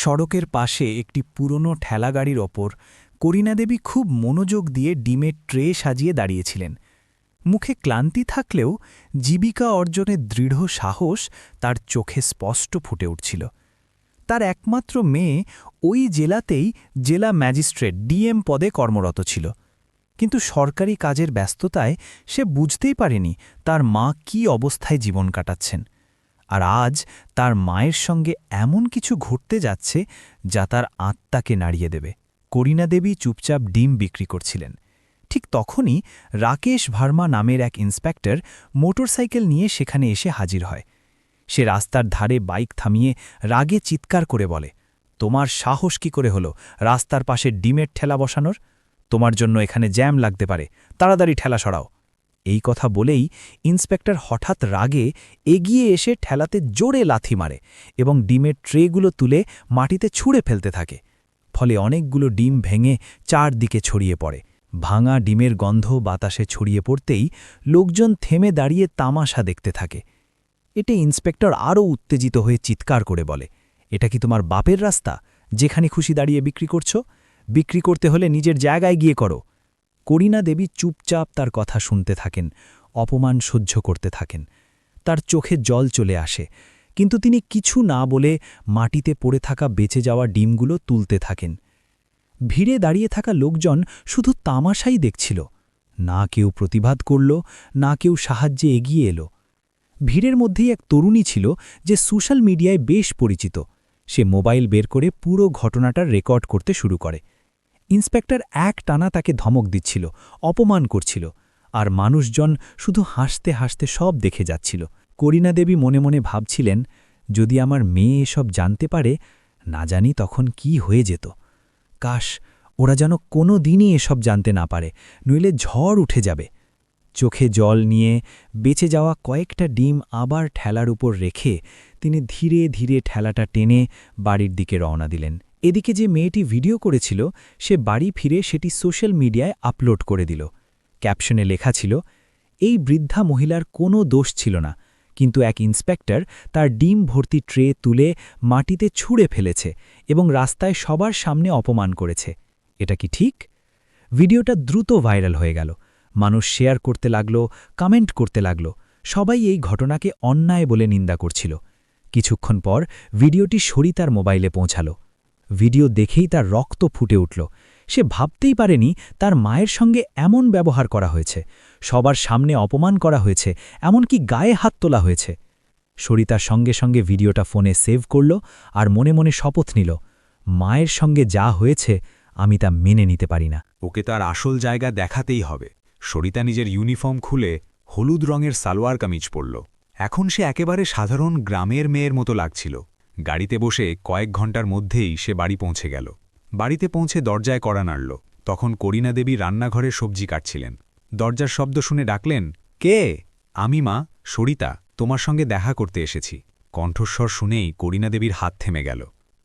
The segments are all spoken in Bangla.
সড়কের পাশে একটি পুরনো ঠেলাগাড়ির ওপর করিনা দেবী খুব মনোযোগ দিয়ে ডিমের ট্রে সাজিয়ে দাঁড়িয়েছিলেন। মুখে ক্লান্তি থাকলেও জীবিকা অর্জনের দৃঢ় সাহস তার চোখে স্পষ্ট ফুটে উঠছিল। তার একমাত্র মেয়ে ওই জেলাতেই জেলা ম্যাজিস্ট্রেট ডিএম পদে কর্মরত ছিল। কিন্তু সরকারি কাজের ব্যস্ততায় সে বুঝতেই পারেনি তার মা কী অবস্থায় জীবন কাটাচ্ছেন। আর আজ তার মায়ের সঙ্গে এমন কিছু ঘটতে যাচ্ছে যা তার আত্মাকে নাড়িয়ে দেবে। করিনা দেবী চুপচাপ ডিম বিক্রি করছিলেন। ঠিক তখনই রাকেশ ভার্মা নামের এক ইন্সপেক্টর মোটরসাইকেল নিয়ে সেখানে এসে হাজির হয়। সে রাস্তার ধারে বাইক থামিয়ে রাগে চিৎকার করে বলে, তোমার সাহস কি করে হলো? রাস্তার পাশে ডিমের ঠেলা বসানোর? তোমার জন্য এখানে জ্যাম লাগতে পারে। তাড়াতাড়ি ঠেলা সরাও। এই কথা বলেই ইন্সপেক্টর হঠাৎ রাগে এগিয়ে এসে ঠেলাতে জোরে লাথি মারে এবং ডিমের ট্রেগুলো তুলে মাটিতে ছুঁড়ে ফেলতে থাকে। ফলে অনেকগুলো ডিম ভেঙে চারদিকে ছড়িয়ে পড়ে। ভাঙা ডিমের গন্ধ বাতাসে ছড়িয়ে পড়তেই লোকজন থেমে দাঁড়িয়ে তামাশা দেখতে থাকে। এতে ইন্সপেক্টর আরও উত্তেজিত হয়ে চিৎকার করে বলে, এটা কি তোমার বাপের রাস্তা, যেখানে খুশি দাঁড়িয়ে বিক্রি করছ? বিক্রি করতে হলে নিজের জায়গায় গিয়ে করো। করিনা দেবী চুপচাপ তার কথা শুনতে থাকেন, অপমান সহ্য করতে থাকেন। তার চোখে জল চলে আসে, কিন্তু তিনি কিছু না বলে মাটিতে পড়ে থাকা বেঁচে যাওয়া ডিমগুলো তুলতে থাকেন। ভিড়ে দাঁড়িয়ে থাকা লোকজন শুধু তামাশাই দেখছিল, না কেউ প্রতিবাদ করল, না কেউ সাহায্যে এগিয়ে এলো। ভিড়ের মধ্যেই এক তরুণী ছিল যে সোশ্যাল মিডিয়ায় বেশ পরিচিত। সে মোবাইল বের করে পুরো ঘটনাটার রেকর্ড করতে শুরু করে। ইন্সপেক্টর এক টানা তাকে ধমক দিচ্ছিল, অপমান করছিল, আর মানুষজন শুধু হাসতে হাসতে সব দেখে যাচ্ছিল। করিনা দেবী মনে মনে ভাবছিলেন, যদি আমার মেয়ে এসব জানতে পারে, না জানি তখন কি হয়ে যেত। কাশ, ওরা যেন কোনো দিনই এসব জানতে না পারে, নইলে ঝড় উঠে যাবে। চোখে জল নিয়ে বেঁচে যাওয়া কয়েকটা ডিম আবার ঠেলার উপর রেখে তিনি ধীরে ধীরে ঠেলাটা টেনে বাড়ির দিকে রওনা দিলেন। এদিকে যে মেয়েটি ভিডিও করেছিল, সে বাড়ি ফিরে সেটি সোশ্যাল মিডিয়ায় আপলোড করে দিল। ক্যাপশনে লেখা ছিল, এই বৃদ্ধা মহিলার কোনো দোষ ছিল না, কিন্তু এক ইন্সপেক্টর তার ডিম ভর্তি ট্রে তুলে মাটিতে ছুঁড়ে ফেলেছে এবং রাস্তায় সবার সামনে অপমান করেছে। এটা কি ঠিক? ভিডিওটা দ্রুত ভাইরাল হয়ে গেল। মানুষ শেয়ার করতে লাগল, কমেন্ট করতে লাগল। সবাই এই ঘটনাকে অন্যায় বলে নিন্দা করছিল। কিছুক্ষণ পর ভিডিওটি সরিতার মোবাইলে পৌঁছালো। ভিডিও দেখেই তার রক্ত ফুটে উঠল। সে ভাবতেই পারেনি তার মায়ের সঙ্গে এমন ব্যবহার করা হয়েছে। সবার সামনে অপমান করা হয়েছে, এমনকি গায়ে হাত তোলা হয়েছে। সরিতার সঙ্গে সঙ্গে ভিডিওটা ফোনে সেভ করল আর মনে মনে শপথ নিল, মায়ের সঙ্গে যা হয়েছে, আমি তা মেনে নিতে পারি না। ওকে তার আসল জায়গা দেখাতেই হবে। সরিতা নিজের ইউনিফর্ম খুলে হলুদ রঙের সালোয়ার কামিজ পরল। এখন সে একেবারে সাধারণ গ্রামের মেয়ের মতো লাগছিল। গাড়িতে বসে কয়েক ঘণ্টার মধ্যেই সে বাড়ি পৌঁছে গেল। বাড়িতে পৌঁছে দরজায় কড়া নাড়ল। তখন করিনা দেবী রান্নাঘরে সবজি কাটছিলেন। দরজার শব্দ শুনে ডাকলেন, কে? আমি মা, সরিতা, তোমার সঙ্গে দেখা করতে এসেছি কণ্ঠস্বর শুনেই করিনা দেবীর হাত থেমে গেল।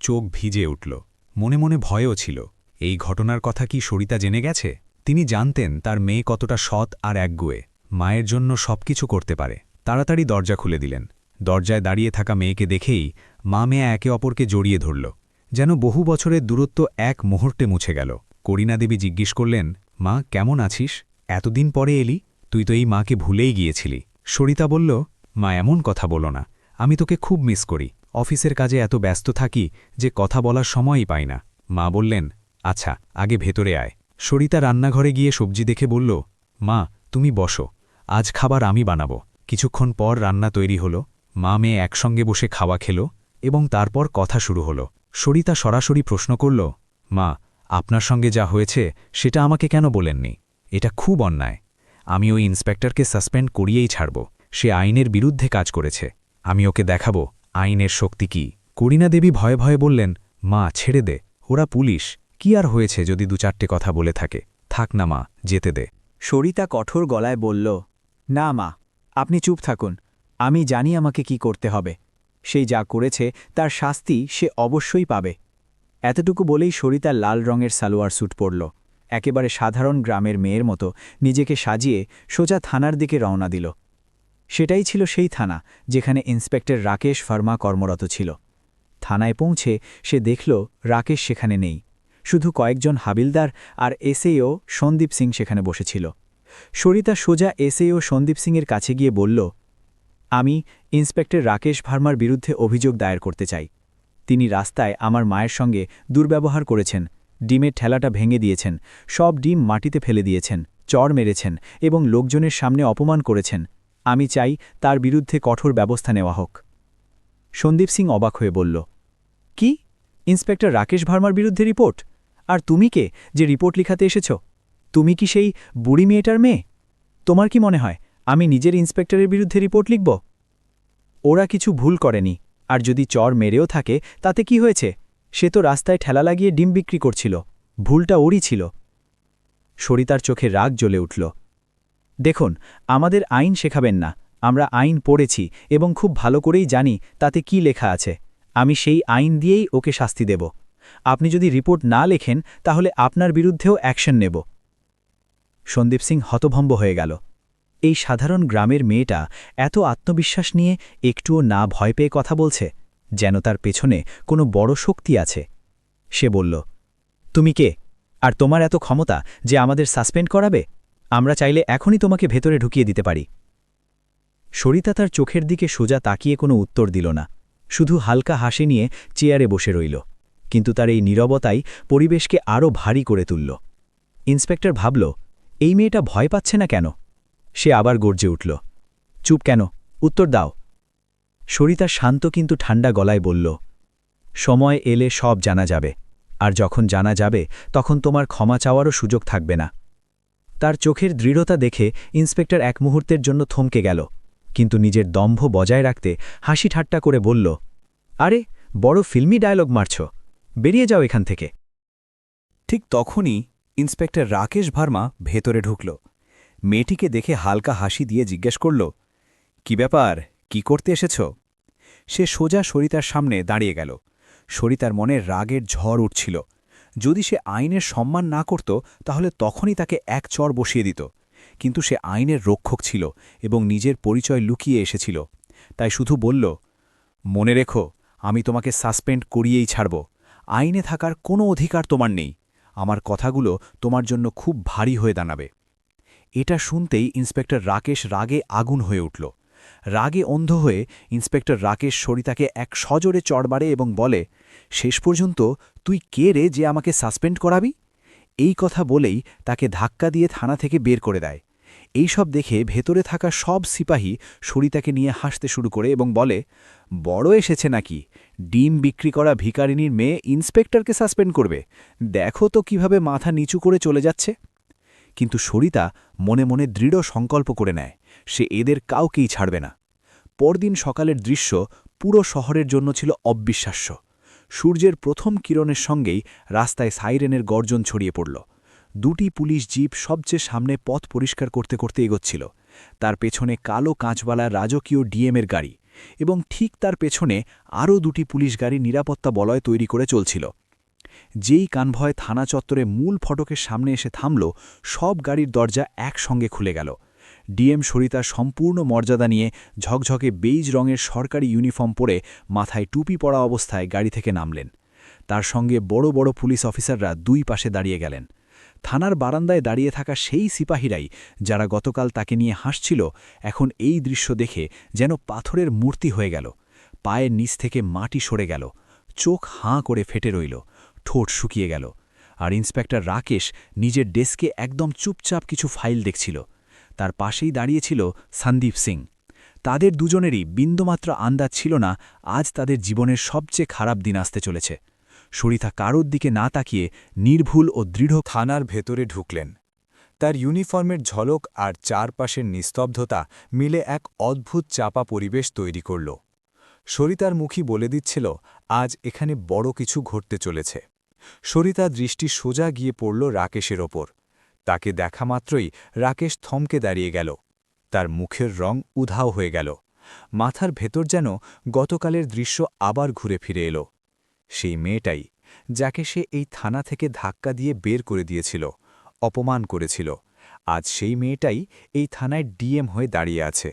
চোখ ভিজে উঠল। মনে মনে ভয়ও ছিল, এই ঘটনার কথা কি সরিতা জেনে গেছে? তিনি জানতেন তার মেয়ে কতটা সৎ আর একগুয়ে। মায়ের জন্য সবকিছু করতে পারে। তাড়াতাড়ি দরজা খুলে দিলেন। দরজায় দাঁড়িয়ে থাকা মেয়েকে দেখেই মা মেয়ে একে অপরকে জড়িয়ে ধরল। যেন বহু বছরের দূরত্ব এক মুহূর্তে মুছে গেল। করিনা দেবী জিজ্ঞেস করলেন, মা, কেমন আছিস? এতদিন পরে এলি? তুই তো এই মাকে ভুলেই গিয়েছিলি। সরিতা বলল, মা, এমন কথা বলো না। আমি তোকে খুব মিস করি। অফিসের কাজে এত ব্যস্ত থাকি যে কথা বলার সময়ই পাই না। মা বললেন আচ্ছা আগে ভেতরে আয়। সরিতা রান্নাঘরে গিয়ে সবজি দেখে বলল, মা, তুমি বসো। আজ খাবার আমি বানাবো। কিছুক্ষণ পর রান্না তৈরি হলো। মা মেয়ে একসঙ্গে বসে খাওয়া খেল এবং তারপর কথা শুরু হলো। সরিতা সরাসরি প্রশ্ন করল, মা, আপনার সঙ্গে যা হয়েছে সেটা আমাকে কেন বলেননি? এটা খুব অন্যায়। আমি ওই ইন্সপেক্টরকে সাসপেন্ড করিয়েই ছাড়ব। সে আইনের বিরুদ্ধে কাজ করেছে। আমি ওকে দেখাব আইনের শক্তি কি? করিনা দেবী ভয়ে ভয়ে বললেন, মা, ছেড়ে দে। ওরা পুলিশ। কি আর হয়েছে যদি দু চারটে কথা বলে থাকে? থাক না মা, যেতে দে। সরিতা কঠোর গলায় বলল, না মা, আপনি চুপ থাকুন। আমি জানি আমাকে কি করতে হবে। সেই যা করেছে, তার শাস্তি সে অবশ্যই পাবে। এতটুকু বলেই সরিতা লাল রঙের সালোয়ার স্যুট পরল। একেবারে সাধারণ গ্রামের মেয়ের মতো নিজেকে সাজিয়ে সোজা থানার দিকে রওনা দিল। সেটাই ছিল সেই থানা, যেখানে ইন্সপেক্টর রাকেশ ফার্মা কর্মরত ছিল। থানায় পৌঁছে সে দেখল রাকেশ সেখানে নেই। শুধু কয়েকজন হাবিলদার আর এসএও সন্দীপ সিং সেখানে বসেছিল। সরিতা সোজা এসএও সন্দীপ সিংয়ের কাছে গিয়ে বলল আমি ইন্সপেক্টর রাকেশ ভার্মার বিরুদ্ধে অভিযোগ দায়ের করতে চাই। তিনি রাস্তায় আমার মায়ের সঙ্গে দুর্ব্যবহার করেছেন, ডিমের ঠেলাটা ভেঙে দিয়েছেন, সব ডিম মাটিতে ফেলে দিয়েছেন, চর মেরেছেন এবং লোকজনের সামনে অপমান করেছেন। আমি চাই তার বিরুদ্ধে কঠোর ব্যবস্থা নেওয়া হোক। সন্দীপ সিং অবাক হয়ে বলল, কি? ইন্সপেক্টর রাকেশ ভার্মার বিরুদ্ধে রিপোর্ট? আর তুমি কে? যে রিপোর্ট লিখাতে এসেছ? তুমি কি সেই বুড়ি মেয়েটার মেয়ে? তোমার কি মনে হয়? আমি নিজের ইন্সপেক্টরের বিরুদ্ধে রিপোর্ট লিখব? ওরা কিছু ভুল করেনি, আর যদি চর মেরেও থাকে, তাতে কি হয়েছে? সে তো রাস্তায় ঠেলা লাগিয়ে ডিম বিক্রি করছিল। ভুলটা ওরই ছিল। সরিতার চোখে রাগ জ্বলে উঠল। দেখুন, আমাদের আইন শেখাবেন না। আমরা আইন পড়েছি এবং খুব ভালো করেই জানি তাতে কি লেখা আছে। আমি সেই আইন দিয়েই ওকে শাস্তি দেব। আপনি যদি রিপোর্ট না লেখেন, তাহলে আপনার বিরুদ্ধেও অ্যাকশন নেব। সন্দীপ সিং হতভম্ব হয়ে গেল। এই সাধারণ গ্রামের মেয়েটা এত আত্মবিশ্বাস নিয়ে একটুও না ভয় পেয়ে কথা বলছে, যেন তার পেছনে কোনো বড় শক্তি আছে। সে বলল, তুমি কে? আর তোমার এত ক্ষমতা যে আমাদের সাসপেন্ড করাবে? আমরা চাইলে এখনই তোমাকে ভেতরে ঢুকিয়ে দিতে পারি। সরিতা তার চোখের দিকে সোজা তাকিয়ে কোনো উত্তর দিল না, শুধু হালকা হাসি নিয়ে চেয়ারে বসে রইল, কিন্তু তার এই নীরবতাই পরিবেশকে আরও ভারী করে তুলল। ইন্সপেক্টর ভাবল, এই মেয়েটা ভয় পাচ্ছে না কেন? সে আবার গর্জে উঠল, চুপ কেন? উত্তর দাও। সরিতা শান্ত কিন্তু ঠান্ডা গলায় বলল, সময় এলে সব জানা যাবে, আর যখন জানা যাবে, তখন তোমার ক্ষমা চাওয়ারও সুযোগ থাকবে না। তার চোখের দৃঢ়তা দেখে ইন্সপেক্টর এক মুহূর্তের জন্য থমকে গেল, কিন্তু নিজের দম্ভ বজায় রাখতে হাসি ঠাট্টা করে বলল, আরে, বড় ফিল্মি ডায়লগ মারছ, বেরিয়ে যাও এখান থেকে। ঠিক তখনই ইন্সপেক্টর রাকেশ ভার্মা ভেতরে ঢুকল মেয়েটিকে দেখে হালকা হাসি দিয়ে জিজ্ঞেস করল, কি ব্যাপার? কি করতে এসেছ? সে সোজা সরিতার সামনে দাঁড়িয়ে গেল। সরিতার মনে রাগের ঝড় উঠছিল। যদি সে আইনের সম্মান না করত, তাহলে তখনই তাকে এক চর বসিয়ে দিত। কিন্তু সে আইনের রক্ষক ছিল এবং নিজের পরিচয় লুকিয়ে এসেছিল। তাই শুধু বলল, মনে রেখো, আমি তোমাকে সাসপেন্ড করিয়েই ছাড়ব। আইনে থাকার কোনো অধিকার তোমার নেই। আমার কথাগুলো তোমার জন্য খুব ভারী হয়ে দাঁড়াবে। এটা শুনতেই ইন্সপেক্টর রাকেশ রাগে আগুন হয়ে উঠল। রাগে অন্ধ হয়ে ইন্সপেক্টর রাকেশ সরিতাকে এক সজোরে চড়বাড়ে এবং বলে, শেষ পর্যন্ত তুই কে রে যে আমাকে সাসপেন্ড করাবি? এই কথা বলেই তাকে ধাক্কা দিয়ে থানা থেকে বের করে দেয়। এই সব দেখে ভেতরে থাকা সব সিপাহী সরিতাকে নিয়ে হাসতে শুরু করে এবং বলে, বড় এসেছে নাকি? ডিম বিক্রি করা ভিকারিনীর মেয়ে ইন্সপেক্টরকে সাসপেন্ড করবে। দেখো তো কীভাবে মাথা নিচু করে চলে যাচ্ছে। কিন্তু সরিতা মনে মনে দৃঢ় সংকল্প করে নেয়, সে এদের কাউকেই ছাড়বে না। পরদিন সকালের দৃশ্য পুরো শহরের জন্য ছিল অবিশ্বাস্য। সূর্যের প্রথম কিরণের সঙ্গেই রাস্তায় সাইরেনের গর্জন ছড়িয়ে পড়ল। দুটি পুলিশ জিপ সবচেয়ে সামনে পথ পরিষ্কার করতে করতে এগোচ্ছিল। তার পেছনে কালো কাঁচওয়ালা রাজকীয় ডিএমের গাড়ি এবং ঠিক তার পেছনে আরও দুটি পুলিশ গাড়ি নিরাপত্তা বলয় তৈরি করে চলছিল। যেই কানভয় থানা চত্বরে মূল ফটকের সামনে এসে থামল, সব গাড়ির দরজা একসঙ্গে খুলে গেল। ডিএম সরিতা সম্পূর্ণ মর্যাদা নিয়ে ঝকঝকে বেইজ রঙের সরকারি ইউনিফর্ম পরে মাথায় টুপি পরা অবস্থায় গাড়ি থেকে নামলেন। তার সঙ্গে বড় বড় পুলিশ অফিসাররা দুই পাশে দাঁড়িয়ে গেলেন। থানার বারান্দায় দাঁড়িয়ে থাকা সেই সিপাহীরাই, যারা গতকাল তাকে নিয়ে হাসছিল, এখন এই দৃশ্য দেখে যেন পাথরের মূর্তি হয়ে গেল। পায়ের নিচ থেকে মাটি সরে গেল। চোখ হাঁ করে ফেটে রইল। ঠোঁট শুকিয়ে গেল, আর ইন্সপেক্টর রাকেশ নিজের ডেস্কে একদম চুপচাপ কিছু ফাইল দেখছিল। তার পাশেই দাঁড়িয়েছিল সন্দীপ সিং। তাদের দুজনেরই বিন্দুমাত্র আন্দাজ ছিল না আজ তাদের জীবনের সবচেয়ে খারাপ দিন আসতে চলেছে। সরিতা কারোর দিকে না তাকিয়ে নির্ভুল ও দৃঢ় থানার ভেতরে ঢুকলেন। তার ইউনিফর্মের ঝলক আর চারপাশের নিস্তব্ধতা মিলে এক অদ্ভুত চাপা পরিবেশ তৈরি করল। সরিতার মুখী বলে দিচ্ছিল, আজ এখানে বড় কিছু ঘটতে চলেছে। সরিতার দৃষ্টি সোজা গিয়ে পড়ল রাকেশের ওপর। তাকে দেখা মাত্রই রাকেশ থমকে দাঁড়িয়ে গেল। তার মুখের রং উধাও হয়ে গেল। মাথার ভেতর যেন গতকালের দৃশ্য আবার ঘুরে ফিরে এলো। সেই মেয়েটাই যাকে সে এই থানা থেকে ধাক্কা দিয়ে বের করে দিয়েছিল, অপমান করেছিল। আজ সেই মেয়েটাই এই থানায় ডিএম হয়ে দাঁড়িয়ে আছে।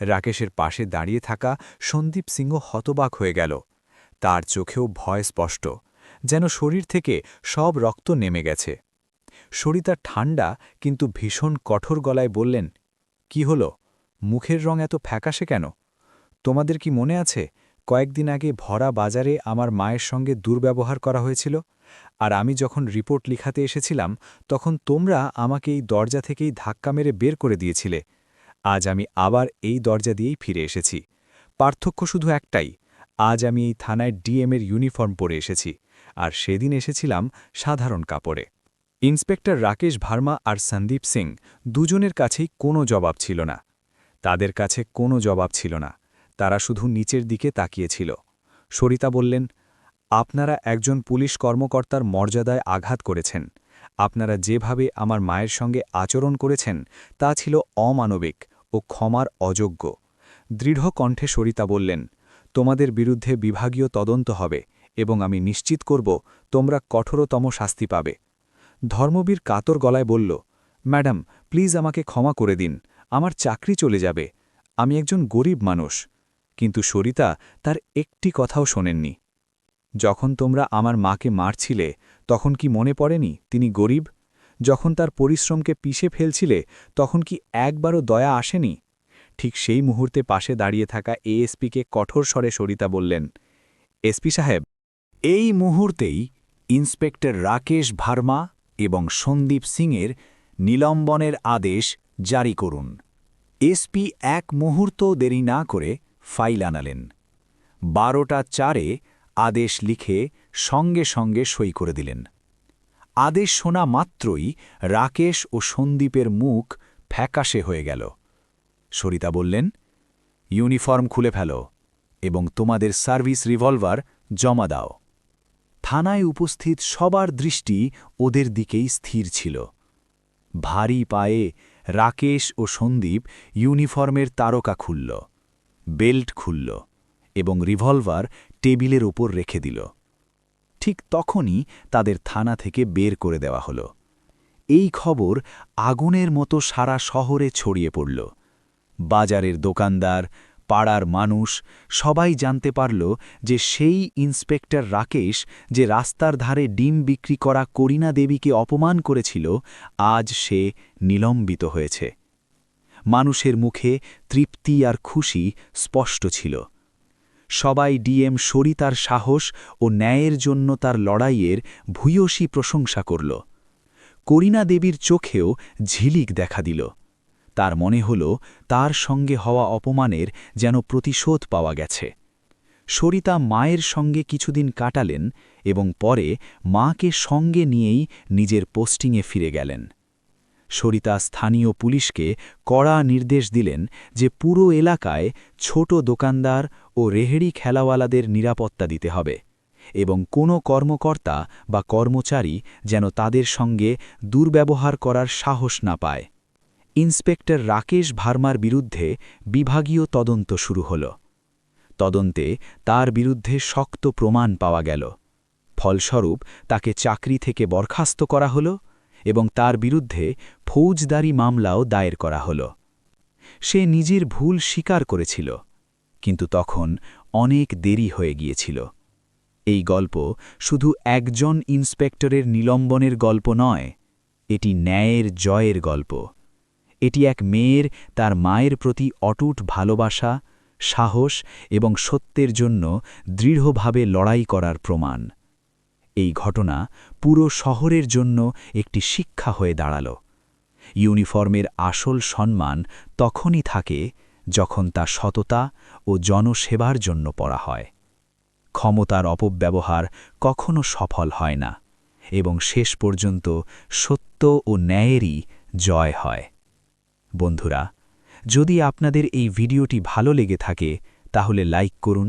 রাকেশের পাশে দাঁড়িয়ে থাকা সন্দীপ সিংহ হতবাক হয়ে গেল। তার চোখেও ভয় স্পষ্ট। যেন শরীর থেকে সব রক্ত নেমে গেছে। সরিতা ঠান্ডা কিন্তু ভীষণ কঠোর গলায় বললেন, কি হলো? মুখের রং এত ফ্যাকাশে কেন? তোমাদের কি মনে আছে, কয়েকদিন আগে ভরা বাজারে আমার মায়ের সঙ্গে দুর্ব্যবহার করা হয়েছিল, আর আমি যখন রিপোর্ট লিখাতে এসেছিলাম, তখন তোমরা আমাকে এই দরজা থেকেই ধাক্কা মেরে বের করে দিয়েছিলে। আজ আমি আবার এই দরজা দিয়েই ফিরে এসেছি। পার্থক্য শুধু একটাই, আজ আমি এই থানায় ডিএমের ইউনিফর্ম পরে এসেছি। আর সেদিন এসেছিলাম সাধারণ কাপড়ে। ইন্সপেক্টর রাকেশ ভার্মা আর সন্দীপ সিং দুজনের কাছেই কোনো জবাব ছিল না। তাদের কাছে কোনো জবাব ছিল না। তারা শুধু নিচের দিকে তাকিয়েছিল। সরিতা বললেন, আপনারা একজন পুলিশ কর্মকর্তার মর্যাদায় আঘাত করেছেন। আপনারা যেভাবে আমার মায়ের সঙ্গে আচরণ করেছেন, তা ছিল অমানবিক ও ক্ষমার অযোগ্য। দৃঢ় কণ্ঠে সরিতা বললেন, তোমাদের বিরুদ্ধে বিভাগীয় তদন্ত হবে। এবং আমি নিশ্চিত করব, তোমরা কঠোরতম শাস্তি পাবে। ধর্মবীর কাতর গলায় বলল, ম্যাডাম, প্লিজ আমাকে ক্ষমা করে দিন, আমার চাকরি চলে যাবে, আমি একজন গরিব মানুষ। কিন্তু সরিতা তার একটি কথাও শোনেননি। যখন তোমরা আমার মাকে মারছিলে, তখন কি মনে পড়েনি তিনি গরিব? যখন তার পরিশ্রমকে পিষে ফেলছিলে, তখন কি একবারও দয়া আসেনি? ঠিক সেই মুহূর্তে পাশে দাঁড়িয়ে থাকা এএসপিকে কঠোর স্বরে সরিতা বললেন, এসপি সাহেব এই মুহূর্তেই ইন্সপেক্টর রাকেশ ভার্মা এবং সন্দীপ সিংয়ের নিলম্বনের আদেশ জারি করুন। এসপি এক মুহূর্ত দেরি না করে ফাইল আনালেন। বারোটা চারে আদেশ লিখে সঙ্গে সঙ্গে সই করে দিলেন। আদেশ শোনা মাত্রই রাকেশ ও সন্দীপের মুখ ফ্যাকাশে হয়ে গেল। সরিতা বললেন, ইউনিফর্ম খুলে ফেলো এবং তোমাদের সার্ভিস রিভলভার জমা দাও। থানায় উপস্থিত সবার দৃষ্টি ওদের দিকেই স্থির ছিল। ভারী পায়ে রাকেশ ও সন্দীপ ইউনিফর্মের তারকা খুলল, বেল্ট খুলল এবং রিভলভার টেবিলের ওপর রেখে দিল। ঠিক তখনই তাদের থানা থেকে বের করে দেওয়া হল। এই খবর আগুনের মতো সারা শহরে ছড়িয়ে পড়ল। বাজারের দোকানদার পাড়ার মানুষ সবাই জানতে পারল যে সেই ইন্সপেক্টর রাকেশ যে রাস্তার ধারে ডিম বিক্রি করা করিনা দেবীকে অপমান করেছিল, আজ সে নিলম্বিত হয়েছে। মানুষের মুখে তৃপ্তি আর খুশি স্পষ্ট ছিল। সবাই ডিএম সরিতার সাহস ও ন্যায়ের জন্য তার লড়াইয়ের ভূয়সী প্রশংসা করল। করিনা দেবীর চোখেও ঝিলিক দেখা দিল। তার মনে হল তার সঙ্গে হওয়া অপমানের যেন প্রতিশোধ পাওয়া গেছে। সরিতা মায়ের সঙ্গে কিছুদিন কাটালেন এবং পরে মাকে সঙ্গে নিয়েই নিজের পোস্টিংয়ে ফিরে গেলেন। সরিতা স্থানীয় পুলিশকে কড়া নির্দেশ দিলেন যে পুরো এলাকায় ছোট দোকানদার ও রেহেড়ি খেলাওয়ালাদের নিরাপত্তা দিতে হবে এবং কোনো কর্মকর্তা বা কর্মচারী যেন তাদের সঙ্গে দুর্ব্যবহার করার সাহস না পায়। ইন্সপেক্টর রাকেশ ভার্মার বিরুদ্ধে বিভাগীয় তদন্ত শুরু হল। তদন্তে তার বিরুদ্ধে শক্ত প্রমাণ পাওয়া গেল। ফলস্বরূপ, তাকে চাকরি থেকে বরখাস্ত করা হল এবং তার বিরুদ্ধে ফৌজদারি মামলাও দায়ের করা হল। সে নিজের ভুল স্বীকার করেছিল, কিন্তু তখন অনেক দেরি হয়ে গিয়েছিল। এই গল্প শুধু একজন ইন্সপেক্টরের নিলম্বনের গল্প নয়, এটি ন্যায়ের জয়ের গল্প। এটি এক মেয়ের, তার মায়ের প্রতি অটুট ভালোবাসা, সাহস এবং সত্যের জন্য দৃঢ়ভাবে লড়াই করার প্রমাণ। এই ঘটনা পুরো শহরের জন্য একটি শিক্ষা হয়ে দাঁড়াল। ইউনিফর্মের আসল সম্মান তখনই থাকে যখন তা সততা ও জনসেবার জন্য পড়া হয়। ক্ষমতার অপব্যবহার কখনো সফল হয় না এবং শেষ পর্যন্ত সত্য ও ন্যায়েরই জয় হয়। বন্ধুরা, যদি আপনাদের এই ভিডিওটি ভালো লেগে থাকে, তাহলে লাইক করুন,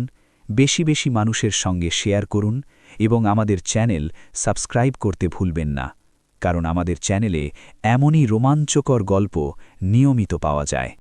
বেশি বেশি মানুষের সঙ্গে শেয়ার করুন এবং আমাদের চ্যানেল সাবস্ক্রাইব করতে ভুলবেন না, কারণ আমাদের চ্যানেলে এমনই রোমাঞ্চকর গল্প নিয়মিত পাওয়া যায়।